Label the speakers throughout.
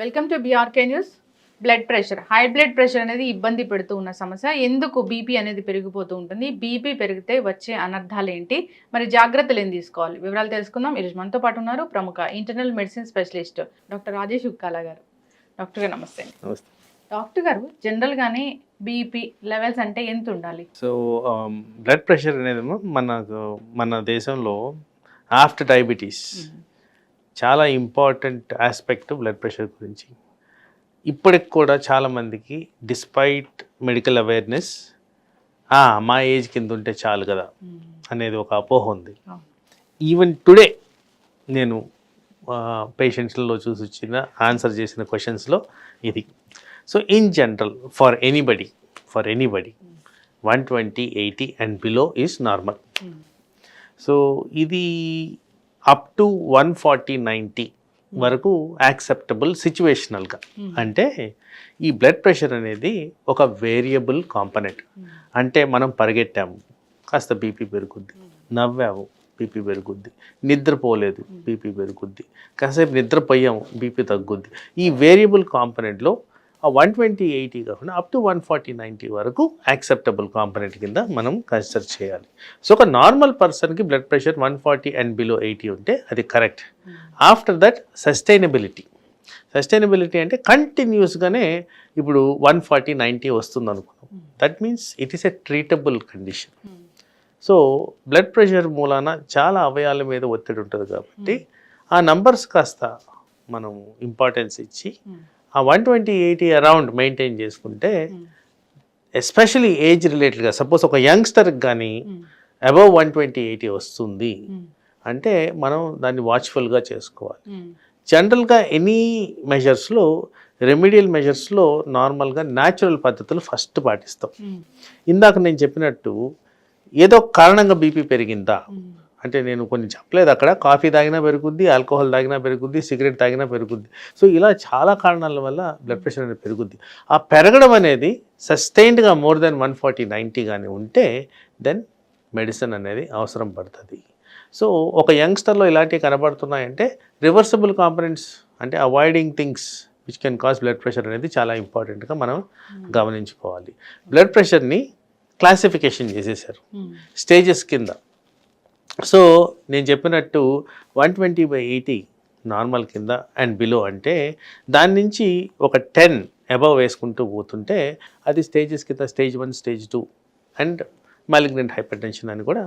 Speaker 1: Welcome to BRK news blood pressure high blood pressure అనేది ఇబ్బంది పెడుతూ ఉన్న సమస్య. ఎందుకు బీపీ అనేది పెరిగిపోతూ ఉంటుంది? బీపీ పెరిగితే వచ్చే అనర్థాలు ఏంటి? మరి జాగ్రత్తలు ఏం తీసుకోవాలి? వివరాలు తెలుసుకుందాం. ఈరోజు మనతో పాటు ఉన్నారు ప్రముఖ internal medicine specialist doctor Rajesh Ukkala garu. Doctor గారు నమస్తే. డాక్టర్ గారు జనరల్గానే బీపీ లెవెల్స్ అంటే ఎంత ఉండాలి?
Speaker 2: సో బ్లడ్ ప్రెషర్ అనేది మనకు మన దేశంలో ఆఫ్టర్ డయాబెటీస్ చాలా ఇంపార్టెంట్ ఆస్పెక్ట్ బ్లడ్ ప్రెషర్ గురించి. ఇప్పటికి కూడా చాలామందికి డిస్పైట్ మెడికల్ అవేర్నెస్ మా ఏజ్ కింద ఉంటే చాలు కదా అనేది ఒక అపోహ ఉంది. ఈవెన్ టుడే నేను పేషెంట్స్లో చూసి వచ్చిన ఆన్సర్ చేసిన క్వశ్చన్స్లో ఇది. So in general for anybody for anybody one twenty eighty and below is normal so ఇది up to one forty ninety వరకు యాక్సెప్టబుల్ సిచ్యువేషనల్గా అంటే ఈ బ్లడ్ ప్రెషర్ అనేది ఒక వేరియబుల్ కాంపనెంట్ అంటే మనం పరిగెట్టాము కాస్త బీపీ పెరుగుద్ది. నవ్వాము బీపీ పెరుగుద్ది. నిద్రపోలేదు బీపీ పెరుగుద్ది. కాసేపు నిద్రపోయాము బీపీ తగ్గుద్ది. ఈ వేరియబుల్ కాంపనెంట్లో ఆ వన్ ట్వంటీ ఎయిటీ కాకుండా up to one forty ninety వరకు యాక్సెప్టబుల్ కాంపనెంట్ కింద మనం కన్సిడర్ చేయాలి. సో ఒక నార్మల్ పర్సన్కి blood pressure one forty and below eighty ఉంటే అది correct after that sustainability sustainability అంటే కంటిన్యూస్గానే ఇప్పుడు వన్ ఫార్టీ నైంటీ వస్తుంది అనుకున్నాం. That means it is a treatable condition so blood pressure మూలాన చాలా అవయాల మీద ఒత్తిడి ఉంటుంది కాబట్టి ఆ నంబర్స్ కాస్త మనం ఇంపార్టెన్స్ ఇచ్చి ఆ one twenty eighty around maintain చేసుకుంటే ఎస్పెషలీ ఏజ్ రిలేటెడ్గా సపోజ్ ఒక యంగ్స్టర్కి కానీ అబవ్ వన్ ట్వంటీ ఎయిటీ వస్తుంది. అంటే మనం దాన్ని వాచ్ఫుల్గా చేసుకోవాలి. జనరల్గా ఎనీ మెజర్స్లో రెమిడియల్ మెజర్స్లో నార్మల్గా న్యాచురల్ పద్ధతులు ఫస్ట్ పాటిస్తాం. ఇందాక నేను చెప్పినట్టు ఏదో కారణంగా బీపీ పెరిగిందా? అంటే నేను కొన్ని చెప్పలేదు అక్కడ. కాఫీ తాగినా పెరుగుద్ది ఆల్కహాల్ తాగినా పెరుగుద్ది సిగరెట్ తాగినా పెరుగుద్ది. సో ఇలా చాలా కారణాల వల్ల బ్లడ్ ప్రెషర్ అనేది పెరుగుద్ది. ఆ పెరగడం అనేది సస్టైన్డ్గా more than one forty ninety కానీ ఉంటే దెన్ మెడిసిన్ అనేది అవసరం పడుతుంది. సో ఒక యంగ్స్టర్లో ఇలాంటివి కనబడుతున్నాయంటే రివర్సిబుల్ కాంపనెంట్స్ అంటే avoiding things which can cause blood pressure అనేది చాలా ఇంపార్టెంట్గా మనం గమనించుకోవాలి. బ్లడ్ ప్రెషర్ని క్లాసిఫికేషన్ చేసేసారు. స్టేజెస్ కింద. సో నేను చెప్పినట్టు one twenty by eighty normal కింద అండ్ బిలో అంటే దాని నుంచి ఒక టెన్ అబవ్ వేసుకుంటూ పోతుంటే అది స్టేజెస్ కింద stage one stage two and malignant hypertension అని కూడా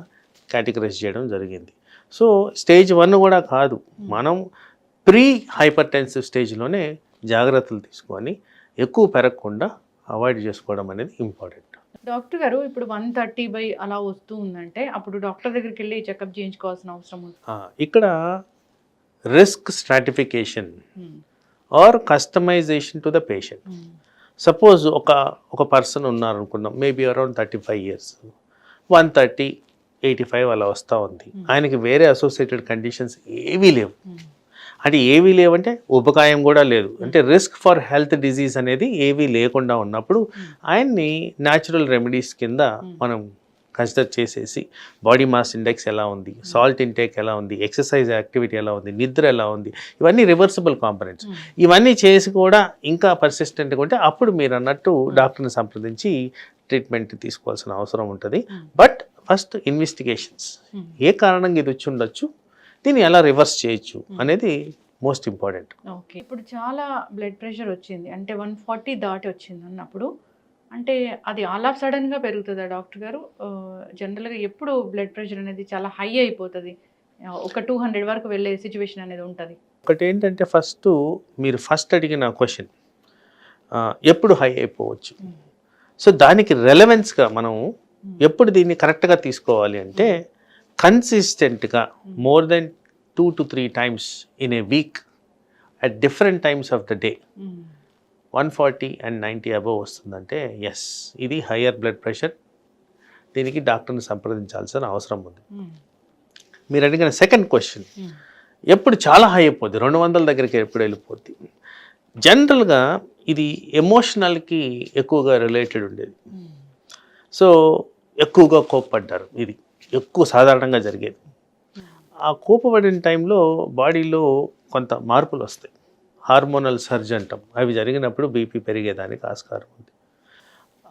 Speaker 2: కేటగరైజ్ చేయడం జరిగింది. సో స్టేజ్ వన్ కూడా కాదు. మనం ప్రీ హైపర్ టెన్సివ్ స్టేజ్లోనే జాగ్రత్తలు తీసుకొని ఎక్కువ పెరగకుండా అవాయిడ్ చేసుకోవడం అనేది ఇంపార్టెంట్.
Speaker 1: డాక్టర్ గారు ఇప్పుడు వన్ థర్టీ బై అలా వస్తూ ఉందంటే అప్పుడు డాక్టర్ దగ్గరికి వెళ్ళి చెకప్ చేయించుకోవాల్సిన అవసరం ఉంది.
Speaker 2: ఇక్కడ risk stratification or customisation to the patient. Suppose ఒక ఒక person ఉన్నారనుకుందాం maybe around thirty five years. One thirty eighty five అలా వస్తూ ఉంది. ఆయనకి వేరే అసోసియేటెడ్ కండిషన్స్ ఏవీ లేవు. అంటే ఏవీ లేవంటే ఉపకాయం కూడా లేదు. అంటే రిస్క్ ఫర్ హెల్త్ డిజీజ్ అనేది ఏవీ లేకుండా ఉన్నప్పుడు ఆయన్ని న్యాచురల్ రెమెడీస్ కింద మనం కన్సిడర్ చేసేసి బాడీ మాస్ ఇండెక్స్ ఎలా ఉంది సాల్ట్ ఇంటేక్ ఎలా ఉంది ఎక్సర్సైజ్ యాక్టివిటీ ఎలా ఉంది నిద్ర ఎలా ఉంది ఇవన్నీ రివర్సిబుల్ కాంపనెంట్స్ ఇవన్నీ చేసి కూడా ఇంకా పర్సిస్టెంట్గా ఉంటే అప్పుడు మీరు అన్నట్టు డాక్టర్ని సంప్రదించి ట్రీట్మెంట్ తీసుకోవాల్సిన అవసరం ఉంటుంది. బట్ ఫస్ట్ ఇన్వెస్టిగేషన్స్ ఏ కారణంగా ఇది వచ్చి ఉండొచ్చు? దీన్ని ఎలా రివర్స్ చేయొచ్చు అనేది మోస్ట్ ఇంపార్టెంట్.
Speaker 1: ఓకే. ఇప్పుడు చాలా బ్లడ్ ప్రెషర్ వచ్చింది. అంటే వన్ ఫార్టీ దాటి వచ్చింది అన్నప్పుడు. అంటే అది ఆల్ ఆఫ్ సడన్గా పెరుగుతుందా డాక్టర్ గారు? జనరల్గా ఎప్పుడు బ్లడ్ ప్రెషర్ అనేది చాలా హై అయిపోతుంది. ఒక టూ హండ్రెడ్ వరకు వెళ్ళే సిచ్యువేషన్ అనేది ఉంటుంది.
Speaker 2: ఒకటి ఏంటంటే ఫస్ట్ మీరు ఫస్ట్ అడిగిన క్వశ్చన్ ఎప్పుడు హై అయిపోవచ్చు? సో దానికి రెలవెన్స్గా మనం ఎప్పుడు దీన్ని కరెక్ట్గా తీసుకోవాలి అంటే కన్సిస్టెంట్గా more than two to three times in a week at different times of the day one forty and ninety above వస్తుందంటే ఎస్ ఇది హయ్యర్ బ్లడ్ ప్రెషర్ దీనికి డాక్టర్ని సంప్రదించాల్సిన అవసరం ఉంది. మీరు అడిగిన సెకండ్ క్వశ్చన్ ఎప్పుడు చాలా హై అయిపోద్ది రెండు వందల దగ్గరికి ఎప్పుడు వెళ్ళిపోద్ది? జనరల్గా ఇది ఎమోషనల్కి ఎక్కువగా రిలేటెడ్ ఉండేది. సో ఎక్కువగా కోప్పడ్డారు ఇది. ఎక్కువ సాధారణంగా జరిగేది. ఆ కోపపడిన టైంలో బాడీలో కొంత మార్పులు వస్తాయి. హార్మోనల్ సర్జ్ అంటాం. అవి జరిగినప్పుడు బీపీ పెరిగేదానికి ఆస్కారం ఉంది.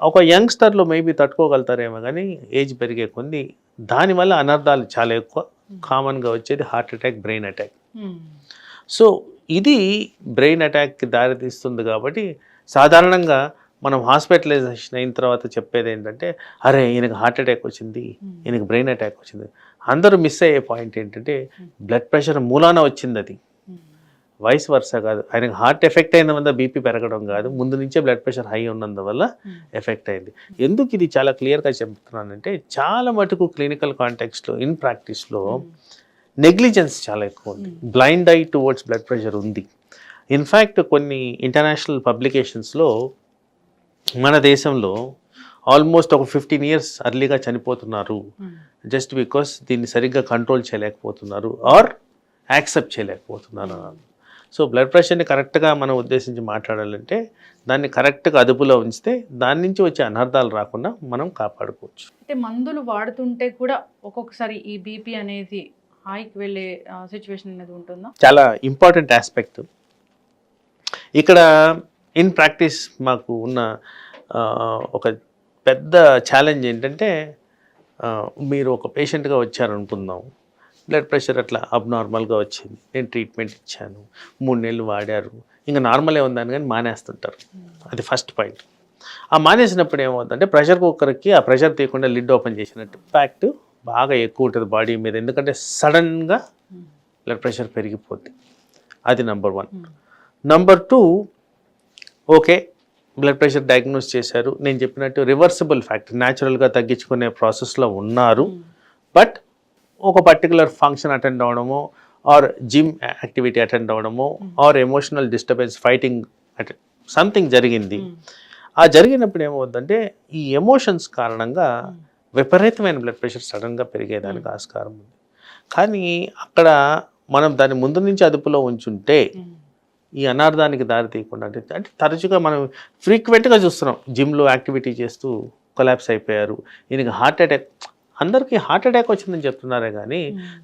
Speaker 2: ఒక యంగ్స్టర్లో మేబీ తట్టుకోగలుగుతారేమో కానీ ఏజ్ పెరిగే కొన్ని దానివల్ల అనర్థాలు చాలా ఎక్కువ. కామన్గా వచ్చేది heart attack brain attack. So ఇది బ్రెయిన్ అటాక్కి దారితీస్తుంది కాబట్టి సాధారణంగా మనం హాస్పిటలైజేషన్ అయిన తర్వాత చెప్పేది ఏంటంటే అరే ఈయనకి హార్ట్ అటాక్ వచ్చింది ఈయనకి బ్రెయిన్ అటాక్ వచ్చింది. అందరూ మిస్ అయ్యే పాయింట్ ఏంటంటే బ్లడ్ ప్రెషర్ మూలాన వచ్చింది అది. వయస్ వరుస కాదు. ఆయనకు హార్ట్ ఎఫెక్ట్ అయిన వల్ల బీపీ పెరగడం కాదు. ముందు నుంచే బ్లడ్ ప్రెషర్ హై ఉన్నందువల్ల ఎఫెక్ట్ అయింది. ఎందుకు ఇది చాలా క్లియర్గా చెప్తున్నానంటే చాలా మటుకు క్లినికల్ కాంటెక్స్లో ఇన్ ప్రాక్టీస్లో నెగ్లిజెన్స్ చాలా ఎక్కువ ఉంది. Blind eye towards blood pressure ఉంది. ఇన్ఫ్యాక్ట్ కొన్ని ఇంటర్నేషనల్ పబ్లికేషన్స్లో మన దేశంలో ఆల్మోస్ట్ ఒక ఫిఫ్టీన్ ఇయర్స్ అర్లీగా చనిపోతున్నారు. జస్ట్ బికాస్ దీన్ని సరిగ్గా కంట్రోల్ చేయలేకపోతున్నారు ఆర్ యాక్సెప్ట్ చేయలేకపోతున్నారు అన్నారు సో బ్లడ్ ప్రెషర్ని కరెక్ట్గా మనం ఉద్దేశించి మాట్లాడాలంటే దాన్ని కరెక్ట్గా అదుపులో ఉంచితే దాని నుంచి వచ్చే అనర్థాలు రాకుండా మనం కాపాడుకోవచ్చు.
Speaker 1: అంటే మందులు వాడుతుంటే కూడా ఒక్కొక్కసారి ఈ బీపీ అనేది హాయికి వెళ్ళే సిచ్యువేషన్ అనేది ఉంటుందా?
Speaker 2: చాలా ఇంపార్టెంట్ ఆస్పెక్ట్. ఇక్కడ ఇన్ ప్రాక్టీస్ మాకు ఉన్న ఒక పెద్ద ఛాలెంజ్ ఏంటంటే మీరు ఒక పేషెంట్గా వచ్చారనుకుందాం. బ్లడ్ ప్రెషర్ అట్లా అబ్నార్మల్గా వచ్చింది. నేను ట్రీట్మెంట్ ఇచ్చాను. మూడు నెలలు వాడారు. ఇంకా నార్మలే ఉందని కానీ మానేస్తుంటారు. అది ఫస్ట్ పాయింట్. ఆ మానేసినప్పుడు ఏమవుతుందంటే ప్రెషర్ కుక్కర్కి ఆ ప్రెషర్ తీయకుండా లిడ్ ఓపెన్ చేసినట్టు ఇంపాక్ట్ బాగా ఎక్కువ ఉంటుంది బాడీ మీద. ఎందుకంటే సడన్గా బ్లడ్ ప్రెషర్ పెరిగిపోద్ది. అది number one. Number two okay blood pressure diagnose చేశారు. నేను చెప్పినట్టు రివర్సిబుల్ ఫ్యాక్టర్ న్యాచురల్గా తగ్గించుకునే ప్రాసెస్లో ఉన్నారు. బట్ ఒక పర్టికులర్ ఫంక్షన్ అటెండ్ అవ్వడము ఆర్ జిమ్ యాక్టివిటీ అటెండ్ అవ్వడము or emotional disturbance fighting attend something జరిగింది. ఆ జరిగినప్పుడు ఏమవుతుందంటే ఈ ఎమోషన్స్ కారణంగా విపరీతమైన బ్లడ్ ప్రెషర్ సడన్గా పెరిగేదానికి ఆస్కారం ఉంది. కానీ అక్కడ మనం దాన్ని ముందు నుంచి అదుపులో ఉంచుంటే ఈ అనార్థానికి దారి తీయకుండా అంటే అంటే తరచుగా మనం ఫ్రీక్వెంట్గా చూస్తున్నాం. జిమ్లో యాక్టివిటీ చేస్తూ కొలాప్స్ అయిపోయారు. ఈయనకి హార్ట్ అటాక్ అందరికీ హార్ట్ అటాక్ వచ్చిందని చెప్తున్నారే కానీ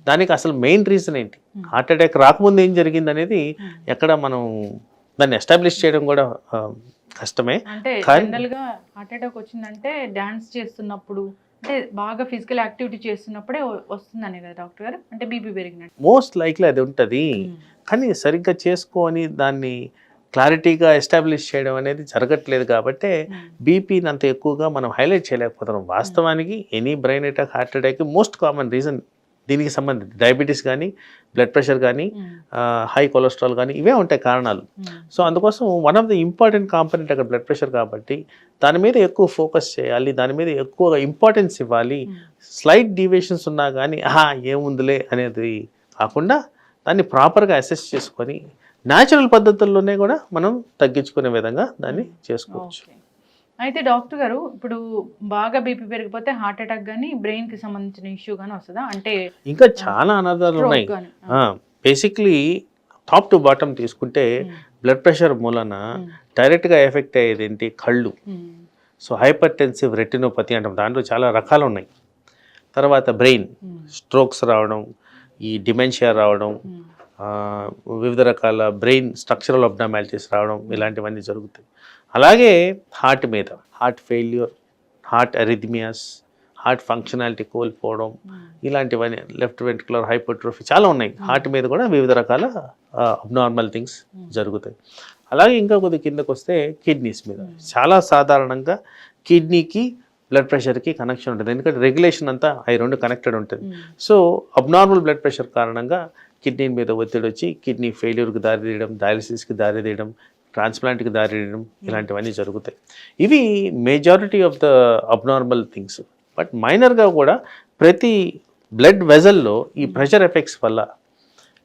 Speaker 2: దానికి అసలు మెయిన్ రీజన్ ఏంటి? హార్ట్ అటాక్ రాకముందు ఏం జరిగింది అనేది ఎక్కడ మనం దాన్ని ఎస్టాబ్లిష్ చేయడం కూడా కష్టమే.
Speaker 1: అంటే
Speaker 2: కానీ-
Speaker 1: జనరల్గా హార్ట్ అటాక్ వచ్చిందంటే డాన్స్ చేస్తున్నప్పుడు అంటే బాగా ఫిజికల్ యాక్టివిటీ చేస్తున్నప్పుడే వస్తుందనే కదా డాక్టర్ గారు? అంటే బీపీ పెరిగినట్టు.
Speaker 2: మోస్ట్ లైక్లీ అది ఉంటుంది. కానీ సరిగ్గా చేసుకొని దాన్ని క్లారిటీగా ఎస్టాబ్లిష్ చేయడం అనేది జరగట్లేదు కాబట్టి బీపీని అంత ఎక్కువగా మనం హైలైట్ చేయలేకపోతున్నాం. వాస్తవానికి any brain attack heart attack most common reason దీనికి సంబంధించి డయాబెటీస్ కానీ బ్లడ్ ప్రెషర్ కానీ హై కొలెస్ట్రాల్ కానీ ఇవే ఉంటాయి కారణాలు. సో అందుకోసం one of the important component అక్కడ బ్లడ్ ప్రెషర్ కాబట్టి దాని మీద ఎక్కువ ఫోకస్ చేయాలి దాని మీద ఎక్కువగా ఇంపార్టెన్స్ ఇవ్వాలి. స్లైట్ డీవియేషన్స్ ఉన్నా కానీ ఆహా ఏముందిలే అనేది కాకుండా దాన్ని ప్రాపర్గా అసెస్ చేసుకొని న్యాచురల్ పద్ధతుల్లోనే కూడా మనం తగ్గించుకునే విధంగా దాన్ని చేసుకోవచ్చు.
Speaker 1: అయితే డాక్టర్ గారు ఇప్పుడు బాగా బీపీ పెరిగిపోతే హార్ట్ అటాక్ కానీ బ్రెయిన్కి సంబంధించిన ఇష్యూ కానీ వస్తుందా? అంటే
Speaker 2: ఇంకా చాలా అనర్థాలు
Speaker 1: stroke
Speaker 2: ఉన్నాయి? బేసిక్లీ టాప్ టు బాటమ్ తీసుకుంటే బ్లడ్ ప్రెషర్ మూలన డైరెక్ట్గా ఎఫెక్ట్ అయ్యేది ఏంటి? కళ్ళు. సో హైపర్ టెన్సివ్ రెటినోపతి అంటాం దాంట్లో చాలా రకాలు ఉన్నాయి. తర్వాత బ్రెయిన్ స్ట్రోక్స్ రావడం ఈ డిమెన్షియా రావడం వివిధ రకాల బ్రెయిన్ స్ట్రక్చరల్ అబ్నామాలిటీస్ రావడం ఇలాంటివన్నీ జరుగుతాయి. అలాగే హార్ట్ మీద heart failure heart arrhythmias heart functionality కోల్పోవడం
Speaker 1: ఉమ్,
Speaker 2: ఇలాంటివన్నీ లెఫ్ట్ వెంట్రుకులర్ హైపోట్రోఫీ చాలా ఉన్నాయి. హార్ట్ మీద కూడా వివిధ రకాల అబ్నార్మల్ థింగ్స్ జరుగుతాయి. అలాగే ఇంకా కొద్ది కిందకు వస్తే కిడ్నీస్ మీద. చాలా సాధారణంగా కిడ్నీకి బ్లడ్ ప్రెషర్కి కనెక్షన్ ఉంటుంది. ఎందుకంటే రెగ్యులేషన్ అంతా అవి రెండు కనెక్టెడ్ ఉంటుంది. సో అబ్నార్మల్ బ్లడ్ ప్రెషర్ కారణంగా కిడ్నీ మీద ఒత్తిడి వచ్చి కిడ్నీ ఫెయిల్యూర్కి దారి తీయడం డయాలసిస్కి దారి తీయడం ట్రాన్స్ప్లాంట్కి దారి తీయడం ఇలాంటివన్నీ జరుగుతాయి. ఇవి majority of the abnormal things but మైనర్గా కూడా ప్రతి బ్లడ్ వెజల్లో ఈ ప్రెషర్ ఎఫెక్ట్స్ వల్ల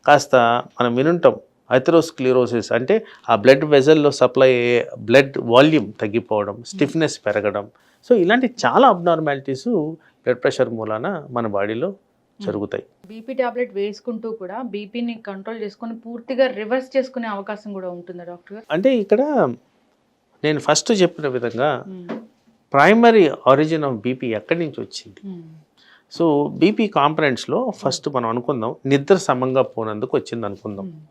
Speaker 2: కాస్త మనం వినుంటాం. అథెరోస్క్లిరోసిస్ అంటే ఆ బ్లడ్ వెజల్లో సప్లై అయ్యే బ్లడ్ వాల్యూమ్ తగ్గిపోవడం స్టిఫ్నెస్ పెరగడం. సో ఇలాంటి చాలా అబ్నార్మాలిటీస్ బ్లడ్ ప్రెషర్ మూలాన మన బాడీలో జరుగుతాయి.
Speaker 1: బీపీ టాబ్లెట్ వేసుకుంటూ కూడా బీపీని కంట్రోల్ చేసుకొని పూర్తిగా రివర్స్ చేసుకునే అవకాశం కూడా ఉంటుందా డాక్టర్
Speaker 2: అంటే ఇక్కడ నేను ఫస్ట్ చెప్పిన విధంగా ప్రైమరీ ఆరిజిన్ ఆఫ్ బీపీ ఎక్కడి నుంచి వచ్చింది? సో బీపీ కాంపనెంట్స్లో ఫస్ట్ మనం అనుకుందాం నిద్ర సమంగా పోనందుకు వచ్చింది అనుకుందాం.
Speaker 1: ఉమ్,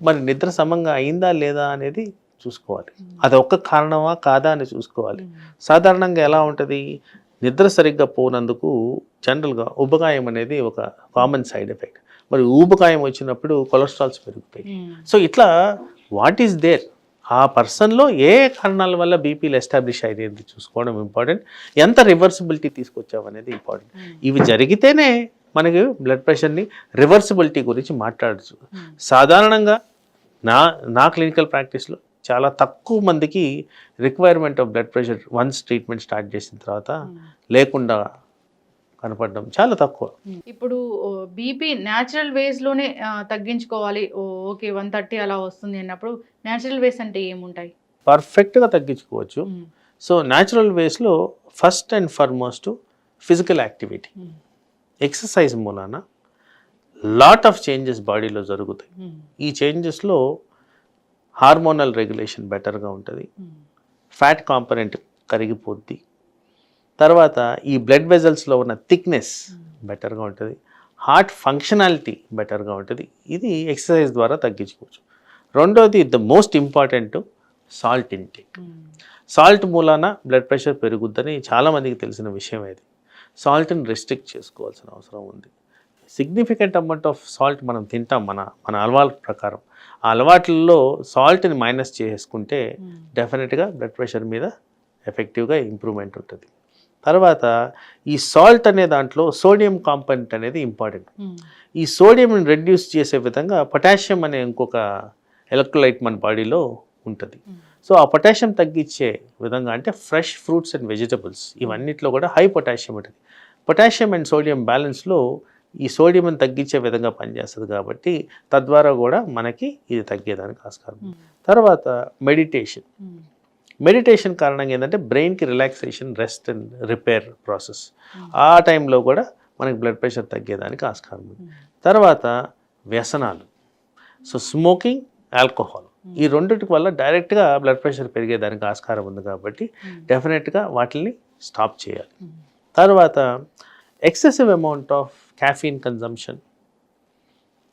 Speaker 2: మరి నిద్ర సమంగా అయిందా లేదా అనేది చూసుకోవాలి. అది ఒక్క కారణమా కాదా అని చూసుకోవాలి. సాధారణంగా ఎలా ఉంటుంది? నిద్ర సరిగ్గా పోనందుకు జనరల్గా ఉబకాయం అనేది ఒక కామన్ సైడ్ ఎఫెక్ట్ మరి ఊబకాయం వచ్చినప్పుడు కొలెస్ట్రాల్స్ పెరుగుతాయి. సో ఇట్లా వాట్ ఈస్ దేర్ ఆ పర్సన్లో ఏ కారణాల వల్ల బీపీలు ఎస్టాబ్లిష్ అయ్యేది చూసుకోవడం ఇంపార్టెంట్ ఎంత రివర్సిబిలిటీ తీసుకొచ్చావు అనేది ఇంపార్టెంట్ ఇవి జరిగితేనే మనకి బ్లడ్ ప్రెషర్ని రివర్సిబిలిటీ గురించి మాట్లాడచ్చు. సాధారణంగా నా నా క్లినికల్ ప్రాక్టీస్లో చాలా తక్కువ మందికి requirement of blood pressure once treatment start చేసిన తర్వాత లేకుండా కనపడడం చాలా తక్కువ.
Speaker 1: ఇప్పుడు బీపీ న్యాచురల్ వేస్లోనే తగ్గించుకోవాలి. ఓకే వన్ థర్టీ అలా వస్తుంది అన్నప్పుడు న్యాచురల్ వేస్ అంటే ఏముంటాయి?
Speaker 2: పర్ఫెక్ట్గా తగ్గించుకోవచ్చు. So natural వేస్లో first and foremost physical activity exercise మూలాన లాట్ ఆఫ్ చేంజెస్ బాడీలో జరుగుతాయి. ఈ చేంజెస్లో హార్మోనల్ రెగ్యులేషన్ బెటర్గా ఉంటుంది. ఫ్యాట్ కాంపనెంట్ కరిగిపోద్ది. తర్వాత ఈ బ్లడ్ వెజల్స్లో ఉన్న థిక్నెస్ బెటర్గా ఉంటుంది. హార్ట్ ఫంక్షనాలిటీ బెటర్గా ఉంటుంది. ఇది ఎక్సర్సైజ్ ద్వారా తగ్గించుకోవచ్చు. రెండోది the most important salt intake. Salt మూలాన బ్లడ్ ప్రెషర్ పెరుగుద్దని చాలామందికి తెలిసిన విషయం ఇది. సాల్ట్ని రెస్ట్రిక్ట్ చేసుకోవాల్సిన అవసరం ఉంది. సిగ్నిఫికెంట్ అమౌంట్ ఆఫ్ సాల్ట్ మనం తింటాం మన మన అలవాటు ప్రకారం. ఆ అలవాట్లలో సాల్ట్ని మైనస్ చేసుకుంటే డెఫినెట్గా బ్లడ్ ప్రెషర్ మీద ఎఫెక్టివ్గా ఇంప్రూవ్మెంట్ ఉంటుంది. తర్వాత ఈ సాల్ట్ అనే దాంట్లో సోడియం కాంపనెంట్ అనేది ఇంపార్టెంట్ ఈ సోడియంని రెడ్యూస్ చేసే విధంగా పొటాషియం అనే ఇంకొక ఎలక్ట్రోలైట్ మన బాడీలో ఉంటుంది. సో ఆ పొటాషియం తగ్గించే విధంగా అంటే ఫ్రెష్ ఫ్రూట్స్ అండ్ వెజిటబుల్స్ ఇవన్నిట్లో కూడా హై పొటాషియం ఉంటుంది. పొటాషియం అండ్ సోడియం బ్యాలెన్స్లో ఈ సోడియం తగ్గించే విధంగా పనిచేస్తుంది కాబట్టి తద్వారా కూడా మనకి ఇది తగ్గేదానికి ఆస్కారం ఉంది. తర్వాత మెడిటేషన్. మెడిటేషన్ కారణంగా ఏంటంటే బ్రెయిన్కి relaxation rest and repair process. ఆ టైంలో కూడా మనకి బ్లడ్ ప్రెషర్ తగ్గేదానికి ఆస్కారం ఉంది. తర్వాత వ్యసనాలు. So smoking alcohol. ఈ రెండిటి వల్ల డైరెక్ట్గా బ్లడ్ ప్రెషర్ పెరిగేదానికి ఆస్కారం ఉంది కాబట్టి డెఫినెట్గా వాటిని స్టాప్ చేయాలి. తర్వాత excessive amount of caffeine consumption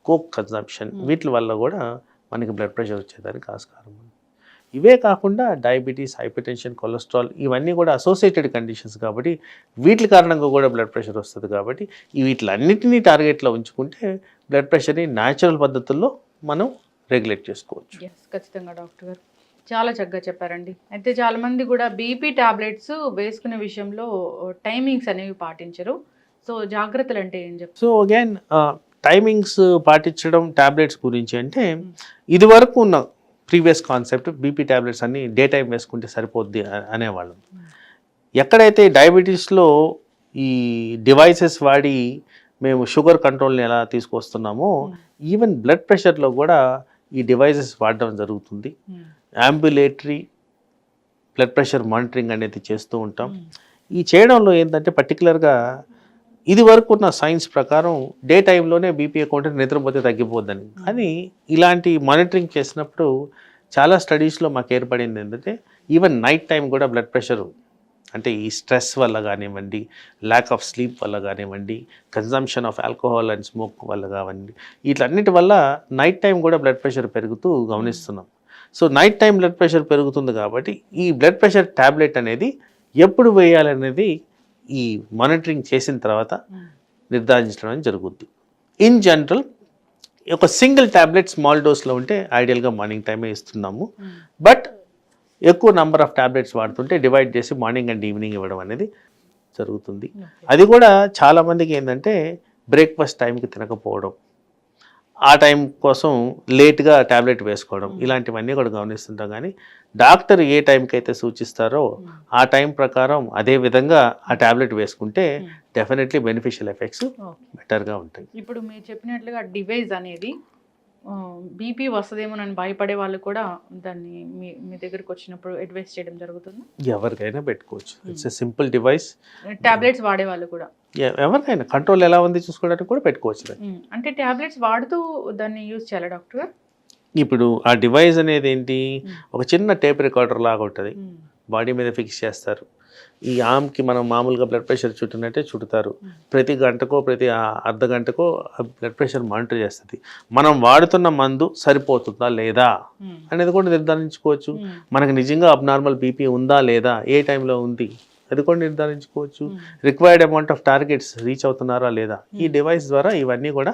Speaker 2: coke consumption వీటి వల్ల కూడా మనకి బ్లడ్ ప్రెషర్ వచ్చేదానికి ఆస్కారం ఉంది. ఇవే కాకుండా డయాబెటీస్ హైపర్టెన్షన్ కొలెస్ట్రాల్ ఇవన్నీ కూడా అసోసియేటెడ్ కండిషన్స్ కాబట్టి వీటి కారణంగా కూడా బ్లడ్ ప్రెషర్ వస్తుంది కాబట్టి వీటిలన్నిటినీ టార్గెట్లో ఉంచుకుంటే బ్లడ్ ప్రెషర్ని న్యాచురల్ పద్ధతుల్లో మనం రెగ్యులేట్ చేసుకోవచ్చు.
Speaker 1: ఖచ్చితంగా డాక్టర్ గారు. చాలా చక్కగా చెప్పారండి. అయితే చాలా మంది కూడా బీపీ టాబ్లెట్స్ వేసుకునే విషయంలో టైమింగ్స్ అనేవి పాటించరు. సో జాగ్రత్తలు అంటే ఏం చెప్తారు
Speaker 2: సో అగైన్ టైమింగ్స్ పాటించడం టాబ్లెట్స్ గురించి అంటే ఇది వరకు ఉన్న ప్రీవియస్ కాన్సెప్ట్ బీపీ టాబ్లెట్స్ అన్ని డే టైం వేసుకుంటే సరిపోద్ది అనేవాళ్ళం. ఎక్కడైతే డయాబెటీస్లో ఈ డివైసెస్ వాడి మేము షుగర్ కంట్రోల్ని ఎలా తీసుకొస్తున్నామో ఈవెన్ బ్లడ్ ప్రెషర్లో కూడా ఈ డివైసెస్ వాడడం జరుగుతుంది. అంబులేటరీ బ్లడ్ ప్రెషర్ మానిటరింగ్ అనేది చేస్తూ ఉంటాం. ఈ చేయడంలో ఏంటంటే పర్టికులర్గా ఇది వరకు ఉన్న సైన్స్ ప్రకారం డే టైంలోనే బీపీ అకౌంట్ నిద్రపోతే తగ్గిపోద్దని. కానీ ఇలాంటి మానిటరింగ్ చేసినప్పుడు చాలా స్టడీస్లో మాకు ఏర్పడింది ఏంటంటే ఈవెన్ నైట్ టైం కూడా బ్లడ్ ప్రెషర్. అంటే ఈ స్ట్రెస్ వల్ల కానివ్వండి ల్యాక్ ఆఫ్ స్లీప్ వల్ల కానివ్వండి consumption of alcohol and smoke వల్ల కానివ్వండి వీటన్నిటి వల్ల నైట్ టైం కూడా బ్లడ్ ప్రెషర్ పెరుగుతూ గమనిస్తున్నాం. So night time blood pressure పెరుగుతుంది కాబట్టి ఈ బ్లడ్ ప్రెషర్ ట్యాబ్లెట్ అనేది ఎప్పుడు వేయాలనేది ఈ మానిటరింగ్ చేసిన తర్వాత నిర్ధారించడం జరుగుద్ది. ఇన్ జనరల్ ఒక సింగిల్ ట్యాబ్లెట్ స్మాల్ డోస్లో ఉంటే ఐడియల్గా మార్నింగ్ టైమే ఇస్తున్నాము. బట్ ఎక్కువ నంబర్ ఆఫ్ ట్యాబ్లెట్స్ వాడుతుంటే డివైడ్ చేసి మార్నింగ్ అండ్ ఈవినింగ్ ఇవ్వడం అనేది జరుగుతుంది. అది కూడా చాలామందికి ఏంటంటే బ్రేక్ఫాస్ట్ టైంకి తినకపోవడం. ఆ టైం కోసం లేట్గా ట్యాబ్లెట్ వేసుకోవడం ఇలాంటివన్నీ కూడా గమనిస్తుంటాం. కానీ డాక్టర్ ఏ టైంకి అయితే సూచిస్తారో ఆ టైం ప్రకారం అదే విధంగా ఆ ట్యాబ్లెట్ వేసుకుంటే డెఫినెట్లీ బెనిఫిషియల్ ఎఫెక్ట్స్ బెటర్గా ఉంటాయి.
Speaker 1: ఇప్పుడు మీరు చెప్పినట్లుగా డివైస్ అనేది బీపీ వస్తుందేమోనని భయపడే వాళ్ళు కూడా దాన్ని మీ మీ దగ్గరికి వచ్చినప్పుడు అడ్వైస్ చేయడం జరుగుతుంది?
Speaker 2: ఎవరికైనా పెట్టుకోవచ్చు. ఇట్స్ సింపుల్ డివైస్
Speaker 1: టాబ్లెట్స్ వాడే వాళ్ళు కూడా.
Speaker 2: ఎవరికైనా కంట్రోల్ ఎలా ఉంది చూసుకోవడానికి కూడా పెట్టుకోవచ్చు.
Speaker 1: ఉమ్, అంటే టాబ్లెట్స్ వాడుతూ దాన్ని యూజ్ చేయాలి డాక్టర్
Speaker 2: ఇప్పుడు ఆ డివైస్ అనేది ఏంటి?
Speaker 1: Hmm.
Speaker 2: ఒక చిన్న టేప్ రికార్డర్ లాగా ఉంటుంది. బాడీ మీద ఫిక్స్ చేస్తారు. ఈ ఆమ్కి మనం మామూలుగా బ్లడ్ ప్రెషర్ చుట్టినట్టే చుడతారు ప్రతి గంటకో ప్రతి అర్ధ గంటకో బ్లడ్ ప్రెషర్ మానిటర్ చేస్తుంది మనం వాడుతున్న మందు సరిపోతుందా లేదా. అనేది కూడా నిర్ధారించుకోవచ్చు. మనకు నిజంగా అబ్నార్మల్ బీపీ ఉందా లేదా ఏ టైంలో ఉంది అది కూడా నిర్ధారించుకోవచ్చు. Required amount of targets reach అవుతున్నారా లేదా ఈ డివైస్ ద్వారా ఇవన్నీ కూడా